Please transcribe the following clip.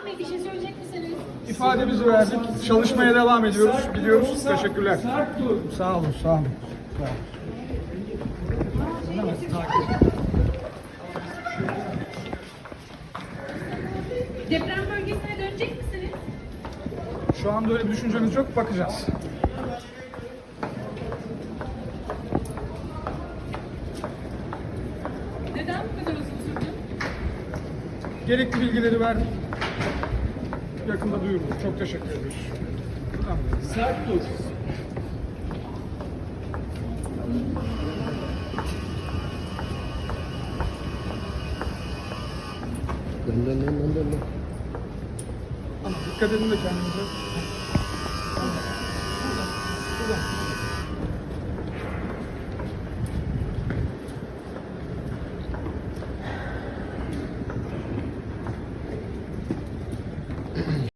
Doğan Bey bir şey söyleyecek misiniz? İfademizi verdik. Çalışmaya devam ediyoruz. Gidiyoruz. Teşekkürler. Sağ olun, sağ olun. Sağ olun. Deprem bölgesine dönecek misiniz? Şu anda öyle bir düşüncemiz yok. Bakacağız. Neden bu kadar uzun sürdü? Gerekli bilgileri verdik. Yakında duyururuz. Çok teşekkür ediyoruz. Sert dur. Dön dön dön dön. Dikkat edin de kendinize. Buradan. Buradan.